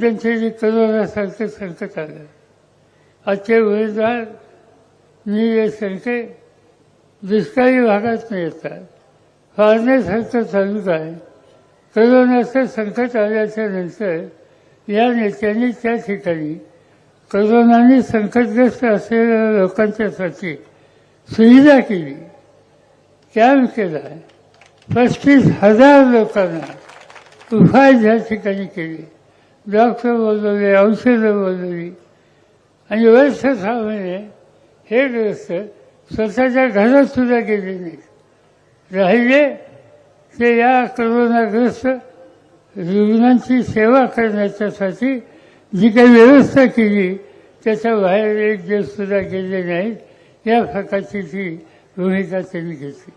त्यांचे जे करोनासारखं संकट आलं आजच्या उमेदवार मी हे संकट दुष्काळी भागात मिळतात. फाळण्यासारखं चालूच आहे. करोनाचं संकट आल्याच्यानंतर या नेत्यांनी त्या ठिकाणी करोनाने संकटग्रस्त असलेल्या लोकांच्यासाठी सुविधा केली. कॅम्प केला. पस्तीस हजार लोकांना उपाय त्या ठिकाणी केले. डॉक्टर बोलवले औषधं बोलवली आणि वर्ष सहा महिने हे ग्रस्त स्वतःच्या घरात सुद्धा गेले नाहीत राहिले ते या करोनाग्रस्त रुग्णांची सेवा करण्याच्यासाठी जी काही व्यवस्था केली त्याच्या बाहेर एक दिवस सुद्धा गेले नाहीत या प्रकारची ती भूमिका त्यांनी घेतली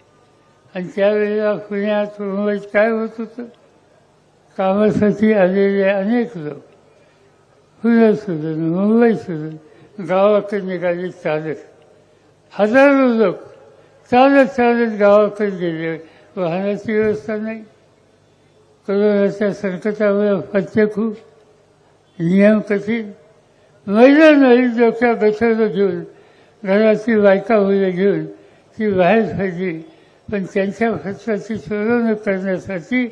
आणि त्यावेळेला पुण्यात मुंबईत काय होत होतं कामासाठी आलेले अनेक लोक पुण्यात सुधन मुंबई सुधन गावाकडे निघाले चालत. हजारो लोक चालत चालत गावाकडे गेले. वाहनाची व्यवस्था नाही. करोनाच्या संकटामुळे फत्ते खूप. नियम कठीण. महिला नवीन डोक्या गठवलं घेऊन घराची बायका मुलं घेऊन ती बाहेर पडली. पण त्यांच्या खर्चाची सोडवणूक करण्यासाठी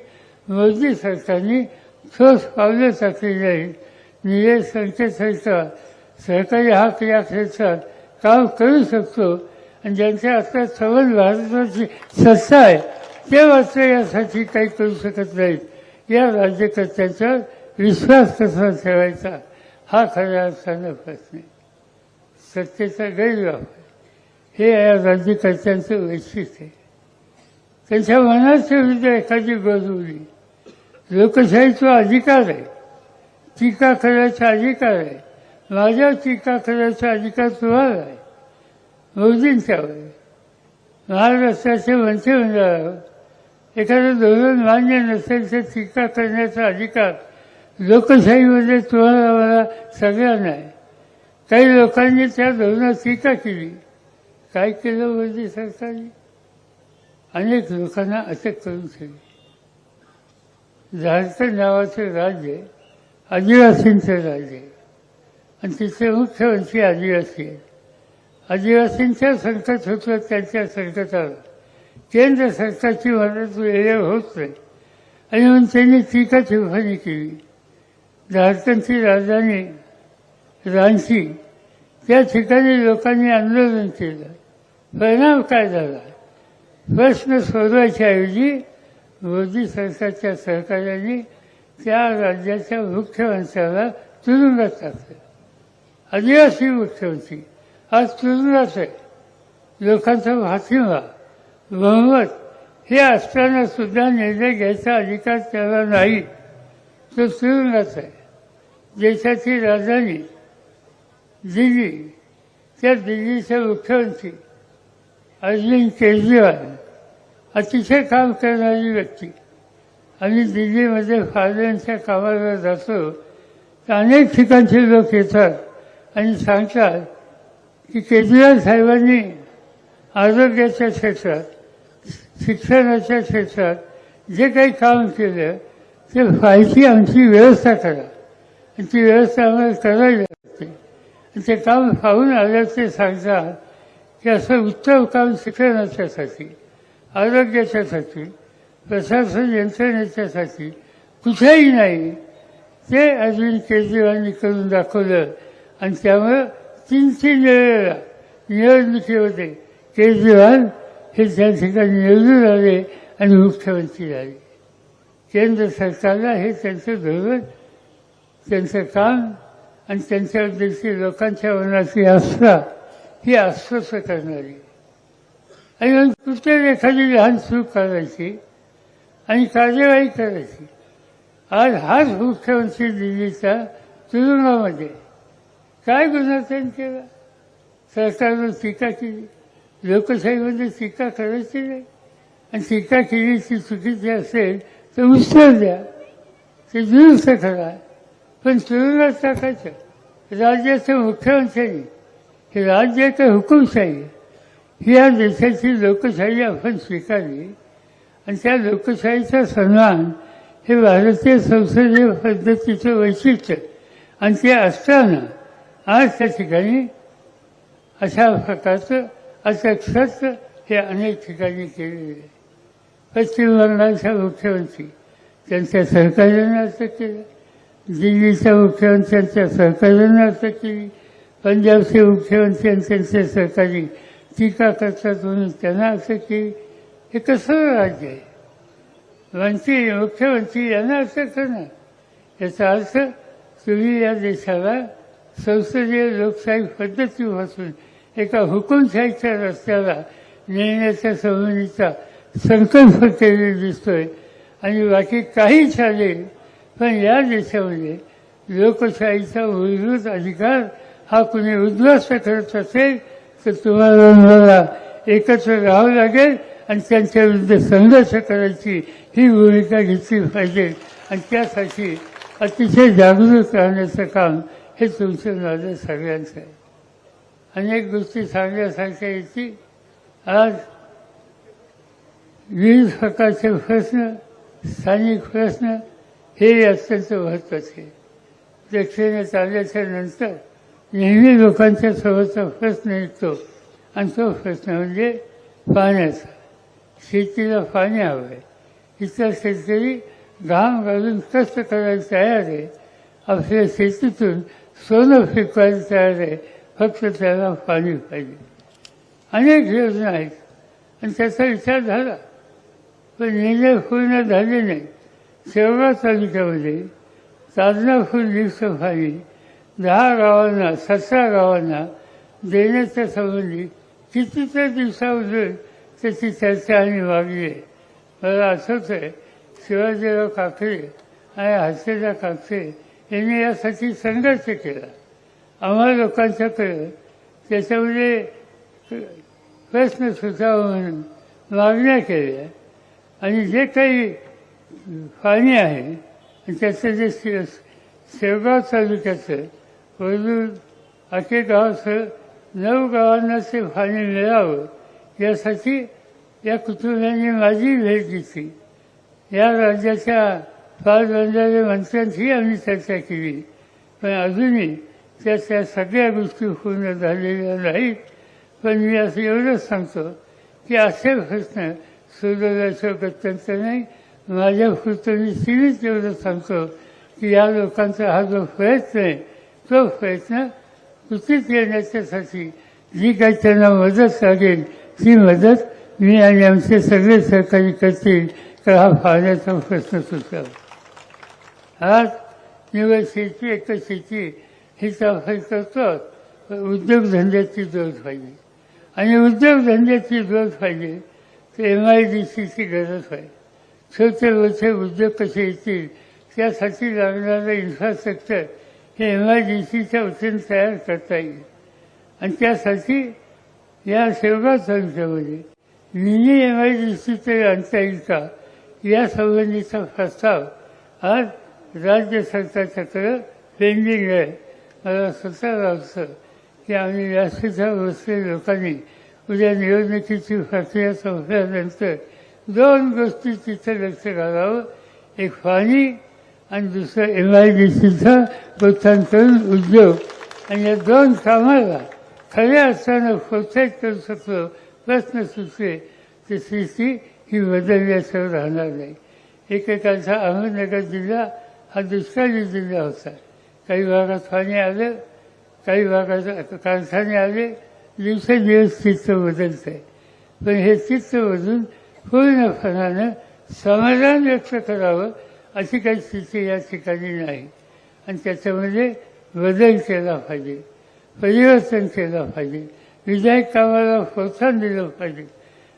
मोदी सरकारने ठोस पावलं जाईल आहेत संकेत संकेतस्थळ सहकारी हक या क्षेत्रात काम करू शकतो. आणि ज्यांच्या आता सबल भारताची सत्ता आहे ते मात्र यासाठी काही करू शकत नाहीत. या राज्यकर्त्यांचा विश्वास कसा ठेवायचा? हा खऱ्या अर्थानं प्रश्न आहे. सत्तेचा गैरवापर. हे या राज्यकर्त्यांचं वैशिष्ट्य आहे. त्यांच्या मनाच्या विरुद्ध एखादी गोजवली लोकशाहीचा अधिकार आहे. टीका करायचा अधिकार आहे. माझ्या टीका करायचा अधिकार तुम्हाला आहे. मोदींच्यावर महाराष्ट्राचे मंत्रिमंडळावर एखादं धोरण मान्य नसेल तर टीका करण्याचा अधिकार लोकशाहीमध्ये तुम्हाला मला सगळ्यांना आहे. काही लोकांनी त्या धोरणात टीका केली. काय केलं मोदी सरकारने? अनेक लोकांना अटक करून ठेवली. झारखंड नावाचे राज्य आदिवासींचं राज्य. आणि आणि तिथे मुख्यमंत्री म्हणजे आदिवासी आहेत आदिवासींच्या संकट होतं त्यांच्या संकटाला केंद्र सरकारची मदत वेळेवर होत नाही. आणि म्हणून त्यांनी टीका टिप्पणी केली. झारखंडची राजधानी रांची त्या ठिकाणी लोकांनी आंदोलन केलं. परिणाम काय झाला? प्रश्न सोडवायच्याऐवजी मोदी सरकारच्या सहकार्याने त्या राज्याच्या वृक्षवंशाला तुरुंगात टाकलं आदिवासी वृक्षवंशी आज तुरुंगात आहे. लोकांचा पाठिंबा बहुमत हे असताना सुद्धा निर्णय घ्यायचा अधिकार त्याला नाही. तो तुरुंगात आहे. देशाची राजधानी दिल्ली. त्या दिल्लीच्या मुख्यमंत्री अरविंद केजरीवाल अतिशय काम करणारी व्यक्ती. आणि दिल्लीमध्ये फायद्यांच्या कामाला जातो तर अनेक ठिकाणचे लोक येतात आणि सांगतात की केजरीवाल साहेबांनी आरोग्याच्या क्षेत्रात शिक्षणाच्या क्षेत्रात जे काही काम केलं ते व्हायची आमची व्यवस्था करा. आणि ती व्यवस्था आम्हाला करायला लागते. आणि ते काम पाहून आल्याचे सांगतात की असं उत्तम काम शिक्षणाच्यासाठी आरोग्याच्यासाठी प्रशासन यंत्रणेच्यासाठी कुठेही नाही. ते अरविंद केजरीवालनी करून दाखवलं. आणि त्यामुळं तीन तीन वेळेला निवडणुकीमध्ये केजरीवाल हे त्या ठिकाणी निवडून आले आणि मुख्यमंत्री झाले. केंद्र सरकारला हे त्यांचं धोरण त्यांचं काम आणि त्यांच्याबद्दलची लोकांच्या मनाची आस्था ही आश्वस्त करणारी. आणि मग एखादी लहान चूक करायची आणि कार्यवाही करायची. आज हाच मुख्यमंत्री दिल्लीच्या तुरुंगामध्ये काय गुन्हा त्यांनी केला? सरकारनं टीका केली. लोकशाहीमध्ये टीका करायची नाही. आणि टीका केली ती चुकीची असेल तर उत्तर द्या. ते दुरुस्त करा. पण तुरुंगात टाकायचं. राज्याच्या मुख्यमंत्र्यांनी हे राज्य हुकुमशाही. आहे. ही या देशाची लोकशाही आपण स्वीकारली. आणि त्या लोकशाहीचा सन्मान हे भारतीय संसदीय पद्धतीचं वैशिष्ट्य आणि ते असताना आज त्या ठिकाणी अशा प्रकारचं असं हे अनेक ठिकाणी केलेले आहे. पश्चिम बंगालच्या मुख्यमंत्री त्यांच्या सहकार्याने असं केलं. दिल्लीच्या मुख्यमंत्र्यांच्या सहकार्याने असं केली. पंजाबचे मुख्यमंत्री आणि त्यांच्या सहकारी टीका करतात म्हणून त्यांना असं की हे कसं राज्य आहे. मंत्री मुख्यमंत्री यांना असं करणं याचा अर्थ तुम्ही या देशाला संसदीय लोकशाही पद्धतीपासून एका हुकुमशाहीच्या रस्त्याला नेण्याच्या संबंधीचा संकल्प केलेला दिसतोय आणि बाकी काही चालेल पण या देशामध्ये लोकशाहीचा मूलभूत अधिकार हा कुणी उद्ध्वस्त करत असेल तर तुम्हाला मला एकत्र राहावं लागेल आणि त्यांच्या विरुद्ध संघर्ष करायची ही भूमिका घेतली पाहिजे. आणि त्यासाठी अतिशय जागृत राहण्याचं काम हे तुमचं माझं सगळ्यांचं आहे. अनेक गोष्टी सांगण्यासारख्या येतील आज विविध प्रकारचे प्रश्न स्थानिक प्रश्न हे अत्यंत महत्त्वाचे. आहे. दक्षिणेत आल्याच्यानंतर नेहमी लोकांच्या समोरचा प्रश्न येतो. आणि तो प्रश्न म्हणजे पाण्याचा. शेतीला पाणी हवं आहे इतर शेतकरी घाम घालून कष्ट करायला तयार आहे. आपल्या शेतीतून सोनं फेकवायला तयार आहे. फक्त त्याला पाणी पाहिजे. अनेक योजना आहेत. आणि त्याचा विचार झाला. पण निर्णय पूर्ण झाले नाही. शेवगाव तालुक्यामध्ये ताजनापूर लिफ्ट पाणी दहा गावांना सतरा गावांना देण्याच्या संबंधी कितीतरी दिवसामधून त्याची चर्चा आणि मागणी आहे. मला आठवत आहे शिवाजीराव काकडे आणि हर्षदा काकडे यांनी यासाठी संघर्ष केला. आम्हा लोकांच्याकडे त्याच्यामध्ये प्रश्न सुचावा म्हणून मागण्या केल्या. आणि जे काही पाणी आहे त्याचं जे शेवगाव तालुक्याचं वरून आखे गावाचं नऊ गावांना पाणी मिळावं यासाठी या कुटुंबांनी माझी भेट घेतली या राज्याच्या पालबंधारे मंत्र्यांशी आम्ही चर्चा केली पण अजूनही त्या त्या सगळ्या गोष्टी पूर्ण झालेल्या नाहीत पण मी असं एवढंच सांगतो की असे प्रश्न सोडवल्याचं गत्यंत नाही माझ्या पुरतं मी सीमित एवढं सांगतो की या लोकांचा हा जो प्रयत्न आहे तो प्रयत्न कृतीत येण्याच्यासाठी जी काही त्यांना मदत लागेल ती मदत मी आणि आमचे सगळे सहकारी करतील तर हा पाण्याचा प्रश्न सुटावा आज निवड शेती एकच शेती ही आपण करतो उद्योगधंद्याची गरज पाहिजे आणि उद्योगधंद्याची गरज पाहिजे तर एम आय डी सीची गरज पाहिजे छोटे मोठे उद्योग कसे येतील त्यासाठी लागणारं इन्फ्रास्ट्रक्चर हे एम आय डी सीच्या वतीने तयार करता येईल. आणि त्यासाठी या शेवगाव तालुक्यामध्ये मिनी एम आय तरी आणता येईल का या संबंधीचा प्रस्ताव आज राज्य सरकारच्याकडं पेंडिंग आहे. मला स्वतः वाटतं की आम्ही व्यासपीठावर बसलेल्या लोकांनी उद्या निवडणुकीची प्रक्रिया संपल्यानंतर दोन गोष्टी तिथं लक्ष घालावं. एक पाणी आणि दुसरं एम आय डी सीचा प्रोत्साहन उद्योग. आणि या दोन कामाला खऱ्या अर्थानं प्रोत्साहित करू शकतो प्रश्न सुचले तर स्थिती ही बदलल्याशिवाय राहणार नाही. एकेकाचा अहमदनगर जिल्हा हा दुष्काळी जिल्हा होता. काही भागात पाणी आलं काही भागात कारखाने आले दिवसेंदिवस चित्र बदलत आहे पण हे चित्र बदलून पूर्णपणानं समाधान व्यक्त करावं अशी काही स्थिती या ठिकाणी नाही. आणि त्याच्यामध्ये बदल केला पाहिजे परिवर्तन केलं पाहिजे विधायक कामाला प्रोत्साहन दिलं पाहिजे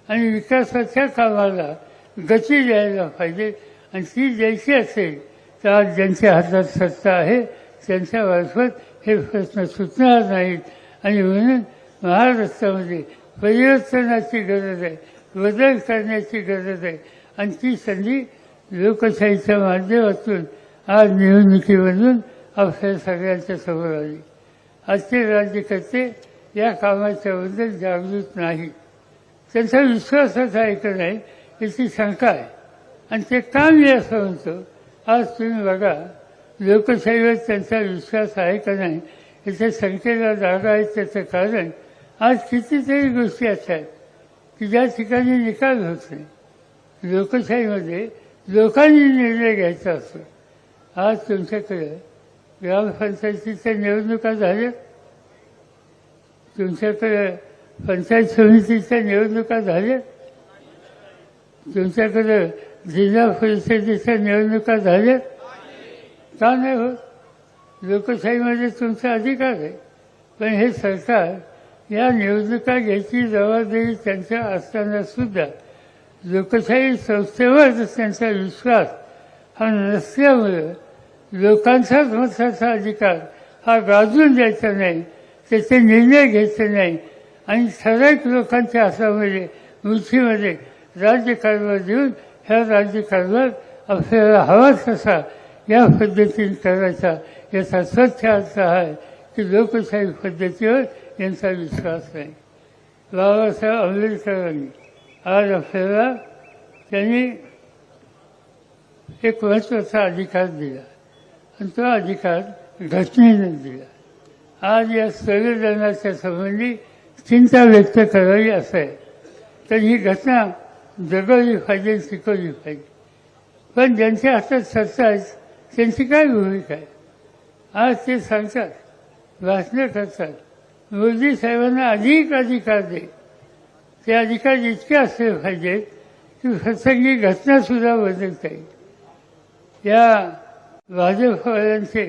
आणि विकासाच्या कामाला गती द्यायला पाहिजे. आणि ती द्यायची असेल तर आज ज्यांच्या हातात सत्ता आहे त्यांच्या मार्फत हे प्रश्न सुटणार नाहीत. आणि म्हणून महाराष्ट्रामध्ये परिवर्तनाची गरज आहे बदल करण्याची गरज आहे. आणि ती संधी लोकशाहीच्या माध्यमातून आज निवडणुकीमधून आपल्या सगळ्यांच्या समोर आली. आजचे राज्यकर्ते या कामाच्याबद्दल जागृत नाही त्यांचा विश्वासच आहे का नाही याची शंका आहे. आणि ते का मी असं म्हणतो आज तुम्ही बघा लोकशाहीवर त्यांचा विश्वास आहे का नाही याच्या शंकेला जागा आहे त्याचं कारण आज कितीतरी गोष्टी अशा आहेत की ज्या ठिकाणी निकाल होत नाही लोकशाहीमध्ये लोकांनी निर्णय घ्यायचा असतो आज तुमच्याकडे ग्रामपंचायतीच्या निवडणुका झाल्या तुमच्याकडे पंचायत समितीच्या निवडणुका झाल्या तुमच्याकडे जिल्हा परिषदेच्या निवडणुका झाल्या का नाही होत लोकशाहीमध्ये तुमचा अधिकार आहे. पण हे सरकार या निवडणुका घ्यायची जबाबदारी त्यांच्या असताना सुद्धा लोकशाही संस्थेवर त्यांचा विश्वास हा नसल्यामुळं लोकांचाच मताचा अधिकार हा गाजून द्यायचा नाही त्याचे निर्णय घ्यायचे नाही. आणि ठराविक लोकांच्या हातामध्ये मुठीमध्ये राज्यकारभार देऊन ह्या राज्यकारभार आपल्याला हवा तसा या पद्धतीने करायचा याचा स्वच्छ अर्थ आहे की लोकशाही पद्धतीवर यांचा विश्वास नाही. बाबासाहेब आंबेडकरांनी आज आपल्याला त्यांनी एक महत्त्वाचा अधिकार दिला. आणि तो अधिकार घटनेने दिला. आज या संविधानाच्या संबंधी चिंता व्यक्त करावी असं आहे. तर ही घटना जगवली पाहिजे शिकवली पाहिजे. पण ज्यांच्या हातात सत्ता आहे त्यांची काय भूमिका आहे? आज ते सांगतात भाषणं करतात मोदी साहेबांना अधिक अधिकार दे. ते अधिकार इतके असले पाहिजेत की प्रसंगी घटनासुद्धा बदलता येईल. या भाजपवाल्यांचे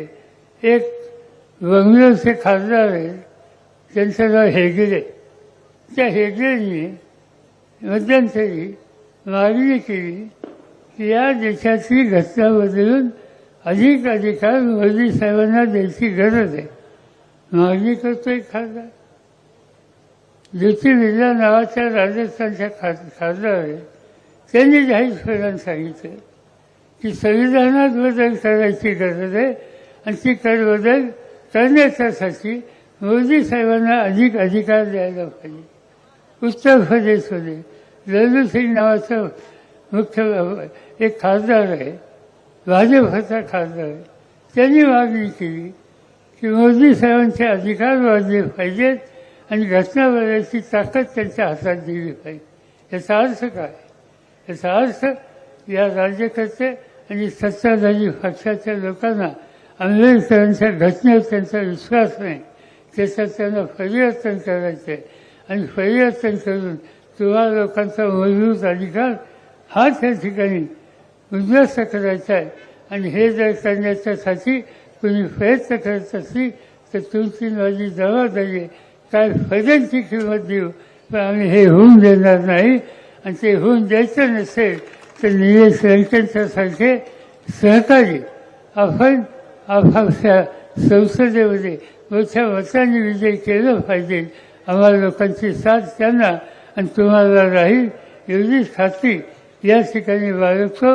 एक बंगलोरचे खासदार आहेत. त्यांचं नाव हेगडे. त्या हेगडेंनी मध्यंतरी मागणी केली की या देशातली घटना बदलून अधिक अधिकार मोदी साहेबांना द्यायची गरज आहे. मागणी करतोय खासदार. ज्योती बिर्ला नावाच्या राजस्थानच्या खा खासदार आहे त्यांनी जाहीरपणाने सांगितलं. की संविधानात बदल करायची गरज आहे आणि ती कर बदल करण्याच्यासाठी मोदी साहेबांना अधिक अधिकार द्यायला पाहिजे. उत्तर प्रदेशमध्ये लल्लू सिंग नावाचं मुख्य एक खासदार आहे. भाजपचा खासदार आहे. त्यांनी मागणी केली की मोदी साहेबांचे अधिकार वाढले पाहिजेत आणि घटना ताकद त्यांच्या हातात दिली पाहिजे. याचा अर्थ काय? याचा अर्थ या राज्यकर्ते आणि सत्ताधारी पक्षाच्या लोकांना आंबेडकरांच्या घटनेवर त्यांचा विश्वास नाही. त्याच्यात त्यांना परिवर्तन करायचं आहे आणि परिवर्तन करून तुम्हा लोकांचा मजबूत अधिकार हा त्या ठिकाणी उद्ध्वस्त करायचा आहे. आणि हे जर करण्याच्यासाठी तुम्ही प्रयत्न करत असली तर तुमची माझी जबाबदारी आहे. काय फैद्यांची किंमत देऊ? पण आम्ही हे होऊन देणार नाही. आणि ते होऊन द्यायचं नसेल तर निलेश लंकेंच्यासारखे सहकारी आपण आपापल्या संसदेमध्ये मोठ्या मताने विजय केलं पाहिजे. आम्हाला लोकांची साथ त्यांना आणि तुम्हाला राहील एवढीच खात्री. या ठिकाणी बाळगतो.